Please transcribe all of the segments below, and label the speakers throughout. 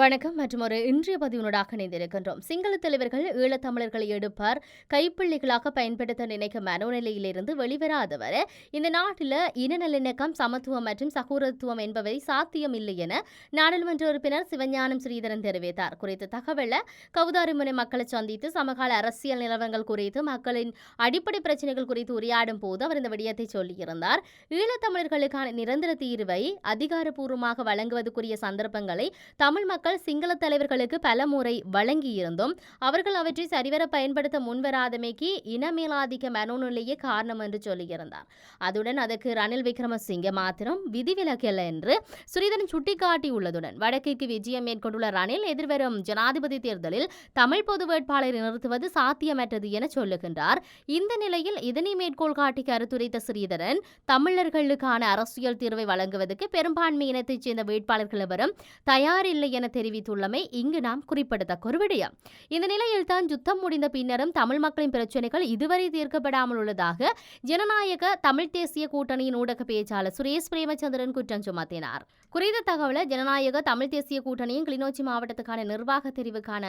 Speaker 1: வணக்கம் மற்றும் ஒரு இன்றைய பதிவினூடாக இணைந்திருக்கின்றோம். சிங்கள தலைவர்கள் ஈழத்தமிழர்களை எடுப்பார் கைப்பிள்ளைகளாக பயன்படுத்த நினைக்கும் மனோநிலையிலிருந்து வெளிவராதவர் இந்த நாட்டில் இன நல்லிணக்கம் சமத்துவம் மற்றும் சகோதரத்துவம் என்பவை சாத்தியம் இல்லை என நாடாளுமன்ற உறுப்பினர் சிவஞானம் ஸ்ரீதரன் தெரிவித்தார். குறித்த தகவலை கவுதாரிமுனை மக்களை சந்தித்து சமகால அரசியல் நிலவரங்கள் குறித்து மக்களின் அடிப்படை பிரச்சனைகள் குறித்து உரையாடும் போது அவர் இந்த விடயத்தை சொல்லியிருந்தார். ஈழத்தமிழர்களுக்கான நிரந்தர தீர்வை அதிகாரப்பூர்வமாக வழங்குவதற்குரிய சந்தர்ப்பங்களை தமிழ் மக்கள் சிங்கள தலைவர்களுக்கு பல முறை வழங்கியிருந்தும் அவர்கள் அவற்றை சரிவர பயன்படுத்த முன்வராதமைக்கு இனமேலாதிக்க மனோநிலையே காரணம் என்று சொல்லியிருந்தார். அதுடன் அதற்கு ரணில் விக்ரமசிங்கே மாத்திரம் விதிவிலக்கல்ல என்று சுரீதரன் சுட்டிக்காட்டியுள்ளதுடன் வடக்கிற்கு விஜயம் மேற்கொண்டுள்ள ரணில் எதிர்வரும் ஜனாதிபதி தேர்தலில் தமிழ் பொது வேட்பாளரை நிறுத்துவது சாத்தியமற்றது என சொல்லுகின்றார். இந்த நிலையில் இதனை மேற்கோள் காட்டி கருத்துரைத்த ஸ்ரீதரன் தமிழர்களுக்கான அரசியல் தீர்வை வழங்குவதற்கு பெரும்பான்மை இனத்தைச் சேர்ந்த வேட்பாளர்கள் எவரும் தயாரில்லை என தெரிவித்துள்ளமை இங்கு நாம் குறிப்பிடத்தக்க ஒரு விடயம். இந்த நிலையில் தான் யுத்தம் முடிந்த பின்னரும் தமிழ் மக்களின் பிரச்சனைகள் இதுவரை தீர்க்கப்படாமல் உள்ளதாக ஜனநாயக தமிழ் தேசிய கூட்டணியின் ஊடக பேச்சாளர் சுரேஷ் பிரேமச்சந்திரன் குற்றம் சுமத்தினார். குறித்த தகவலை ஜனநாயக தமிழ் தேசிய கூட்டணியின் கிளிநொச்சி மாவட்டத்துக்கான நிர்வாக தெரிவுக்கான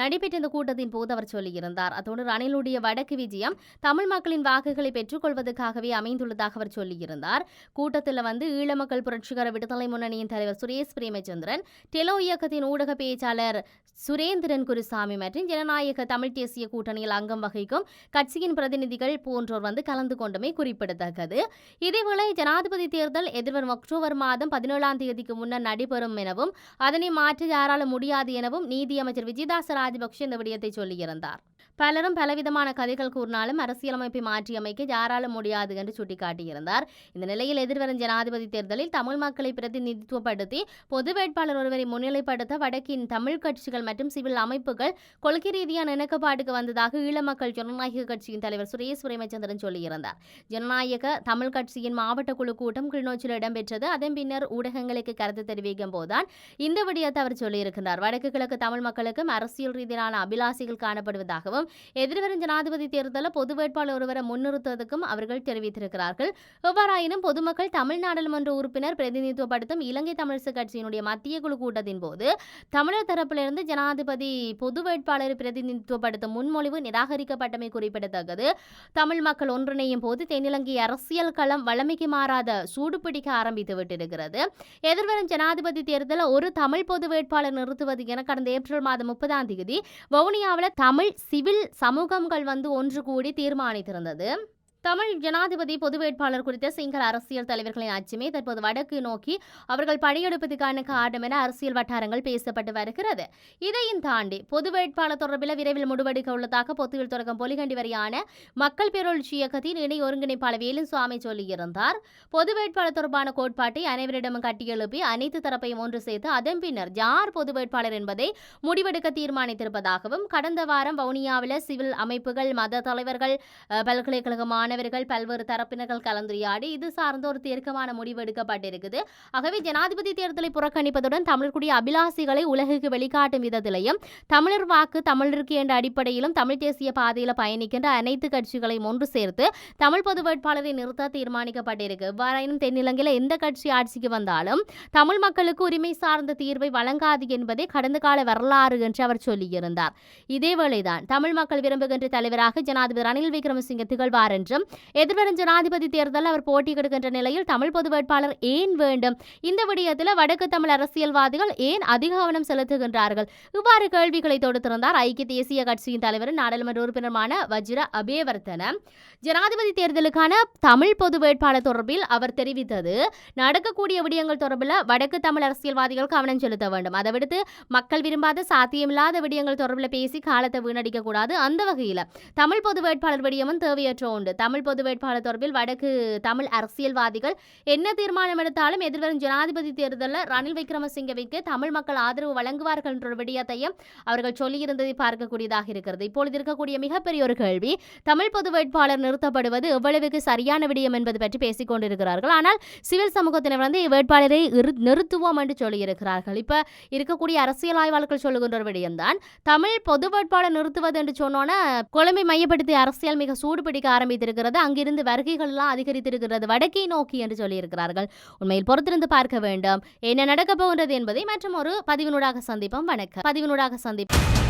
Speaker 1: நடைபெற்ற இந்த கூட்டத்தின் போது அவர் சொல்லியிருந்தார். அதோடு ரணிலுடைய வடக்கு விஜயம் தமிழ் மக்களின் வாக்குகளை பெற்றுக்கொள்வதற்காகவே அமைந்துள்ளதாக அவர் சொல்லியிருந்தார். கூட்டத்தில் வந்து ஈழமக்கள் புரட்சிகர விடுதலை முன்னணியின் தலைவர் சுரேஷ் பிரேமச்சந்திரன் டெலோ இயக்க இயக்கத்தின் ஊடக பேச்சாளர் சுரேந்திரன் குருசாமி மற்றும் ஜனநாயக தமிழ் தேசிய கூட்டணியில் அங்கம் வகிக்கும் கட்சியின் பிரதிநிதிகள் போன்றோர் வந்து கலந்து கொண்டமை குறிப்பிடத்தக்கது. இதேவேளை ஜனாதிபதி தேர்தல் எதிர்வரும் அக்டோபர் மாதம் பதினேழாம் தேதிக்கு முன்னர் நடைபெறும் எனவும் அதனை மாற்ற யாரால முடியாது எனவும் நீதியமைச்சர் விஜயதாச ராஜபக்ஷ இந்த விடயத்தை சொல்லியிருந்தார். பலரும் பலவிதமான கதைகள் கூறினாலும் அரசியலமைப்பை மாற்றியமைக்க யாராலும் முடியாது என்று சுட்டிக்காட்டியிருந்தார். இந்த நிலையில் எதிர்வரும் ஜனாதிபதி தேர்தலில் தமிழ் மக்களை பிரதிநிதித்துவப்படுத்தி பொது வேட்பாளர் ஒருவரை முன்னிலைப்படுத்த வடக்கின் தமிழ் கட்சிகள் மற்றும் சிவில் அமைப்புகள் கொள்கை ரீதியான இணக்கப்பாடுக்கு வந்ததாக ஈழ மக்கள் ஜனநாயக கட்சியின் தலைவர் சுரேஷ் பிரேமச்சந்திரன் சொல்லியிருந்தார். ஜனநாயக தமிழ் கட்சியின் மாவட்ட குழு கூட்டம் கிளிநொச்சியில் இடம்பெற்றது. அதன் பின்னர் ஊடகங்களுக்கு கருத்து தெரிவிக்கும் போதுதான் இந்த விடயத்தை அவர் சொல்லியிருக்கிறார் வடக்கு கிழக்கு தமிழ் மக்களுக்கும் அரசியல் ரீதியிலான காணப்படுவதாக இருப்பதாகவும் எதிர்வரும் ஜனாதிபதி தேர்தலில் பொது வேட்பாளர் ஒருவரை முன்னிறுத்துவதற்கும் அவர்கள் தெரிவித்திருக்கிறார்கள். எவ்வாறாயினும் பொதுமக்கள் தமிழ் நாடாளுமன்ற உறுப்பினர் பிரதிநிதித்துவப்படுத்தும் இலங்கை தமிழிசை கட்சியினுடைய மத்திய குழு கூட்டத்தின் போது தமிழர் தரப்பிலிருந்து ஜனாதிபதி பொது வேட்பாளர் பிரதிநிதித்துவப்படுத்தும் முன்மொழிவு நிராகரிக்கப்பட்டமை குறிப்பிடத்தக்கது. தமிழ் மக்கள் ஒன்றிணையும் போது தென்னிலங்கை அரசியல் களம் வளமைக்கு மாறாத சூடுபிடிக்க ஆரம்பித்து விட்டிருக்கிறது. எதிர்வரும் ஜனாதிபதி தேர்தலில் ஒரு தமிழ் பொது வேட்பாளர் நிறுத்துவது என கடந்த ஏப்ரல் மாதம் முப்பதாம் தேதி வவுனியாவில் தமிழ் சிவில் சமூகங்கள் வந்து ஒன்று கூடி தீர்மானித்திருந்தது. தமிழ் ஜனாதிபதி பொது வேட்பாளர் குறித்த சிங்கள அரசியல் தலைவர்களின் அச்சமே தற்போது வடக்கு நோக்கி அவர்கள் படையெடுப்பதற்கான காரணம் என அரசியல் வட்டாரங்கள் பேசப்பட்டு வருகிறது. இதையும் தாண்டி பொது வேட்பாளர் தொடர்பில் விரைவில் முடிவெடுக்க உள்ளதாக பொத்துவில் தொடக்கம் பொலிகண்டி வரையான மக்கள் பேரொழிச்சி இயக்கத்தின் இணை ஒருங்கிணைப்பாளர் வேலுசுவாமி சொல்லியிருந்தார். பொது வேட்பாளர் தொடர்பான கோட்பாட்டை அனைவரிடமும் கட்டியெழுப்பி அனைத்து தரப்பையும் ஒன்று சேர்த்து அதன் பின்னர் யார் பொது வேட்பாளர் என்பதை முடிவெடுக்க தீர்மானித்திருப்பதாகவும் கடந்த வாரம் வவுனியாவில் சிவில் அமைப்புகள் மத தலைவர்கள் பல்கலைக்கழகமான மாணவர்கள் பல்வேறு தரப்பினர்கள் கலந்துரையாடி இது சார்ந்த ஒரு தீர்க்கமான முடிவு எடுக்கப்பட்டிருக்குது. ஆகவே ஜனாதிபதி தேர்தலை புறக்கணிப்பதுடன் தமிழர்களுடைய அபிலாசிகளை உலகுக்கு வெளிக்காட்டும் விதத்திலையும் தமிழர் வாக்கு தமிழருக்கு என்ற அடிப்படையிலும் தமிழ் தேசிய பாதையில் பயணிக்கின்ற அனைத்து கட்சிகளையும் ஒன்று சேர்த்து தமிழ் பொது வேட்பாளரை நிறுத்த தீர்மானிக்கப்பட்டிருக்கு. இவ்வாறாயினும் தென்னிலங்கையில் எந்த கட்சி ஆட்சிக்கு வந்தாலும் தமிழ் மக்களுக்கு உரிமை சார்ந்த தீர்வை வழங்காது என்பதே கடந்த கால வரலாறு என்று அவர் சொல்லியிருந்தார். இதேவேளைதான் தமிழ் மக்கள் விரும்புகின்ற தலைவராக ஜனாதிபதி ரணில் விக்ரமசிங்க திகழ்வார் என்றும் எதிர்வரும் ஜனாதிபதி தேர்தலில் அவர் போட்டி கொடுக்கின்ற நிலையில் தமிழ் பொது வேட்பாளர் ஏன் வேண்டும்? இந்த விடயத்தில் வடக்கு தமிழ் அரசியல்வாதிகள் ஏன் அதிக கவனம் செலுத்துகின்றார்கள்? இவ்வாறு கேள்விகளை தொடுத்திருந்தார் ஐக்கிய தேசிய கட்சியின் தலைவர் நாடாளுமன்ற உறுப்பினருமான வஜ்ர அபேவர்த்தன ஜனாதிபதி தேர்தலுக்கான தமிழ் பொது வேட்பாளர் தொடர்பில் அவர் தெரிவித்தது நடக்கக்கூடிய விடயங்கள் தொடர்பில் வடக்கு தமிழ் அரசியல்வாதிகள் கவனம் செலுத்த வேண்டும். அதை விடுத்து மக்கள் விரும்பாத சாத்தியமில்லாத விடயங்கள் தொடர்பில் பேசி காலத்தை வீணடிக்க கூடாது. அந்த வகையில் தமிழ் பொது வேட்பாளர் விடயமும் தேவையற்ற உண்டு. தமிழ் பொது வேட்பாளர் தொடர்பில் வடக்கு தமிழ் அரசியல்வாதிகள் என்ன தீர்மானம் எடுத்தாலும் எதிர்வரும் ஜனாதிபதி தேர்தலில் ரணில் விக்ரமசிங்கவிற்கு தமிழ் மக்கள் ஆதரவு வழங்குவார்கள் என்ற ஒரு விடயத்தையும் அவர்கள் சொல்லியிருந்ததை பார்க்கக்கூடியதாக இருக்கிறது. இப்பொழுது இருக்கக்கூடிய மிகப்பெரிய ஒரு கேள்வி தமிழ் பொது வேட்பாளர் நிறுத்தப்படுவது எவ்வளவுக்கு சரியான விடயம் என்பது பற்றி பேசிக் கொண்டிருக்கிறார்கள். ஆனால் சிவில் சமூகத்தினர் வந்து வேட்பாளரை இரு- நிறுத்துவோம் என்று சொல்லியிருக்கிறார்கள். இப்ப இருக்கக்கூடிய அரசியல் ஆய்வாளர்கள் சொல்லுகின்ற ஒரு விடயம்தான் தமிழ் பொது வேட்பாளர் நிறுத்துவது என்று சொன்னோன்னா கொழும்பை மையப்படுத்தி அரசியல் மிக சூடு பிடிக்க ஆரம்பித்திருக்கு இருக்கிறது. அங்கிருந்து வருகைகள் எல்லாம் அதிகரித்திருக்கிறது. வடக்கை நோக்கி என்று சொல்லியிருக்கிறார்கள். உண்மையில் பொறுத்திருந்து பார்க்க வேண்டும். என்ன நடக்கப் போகின்றது என்பதை மற்றும் ஒரு பதிவினூடாக சந்திப்போம். வணக்கம். பதிவினூடாக சந்திப்போம்.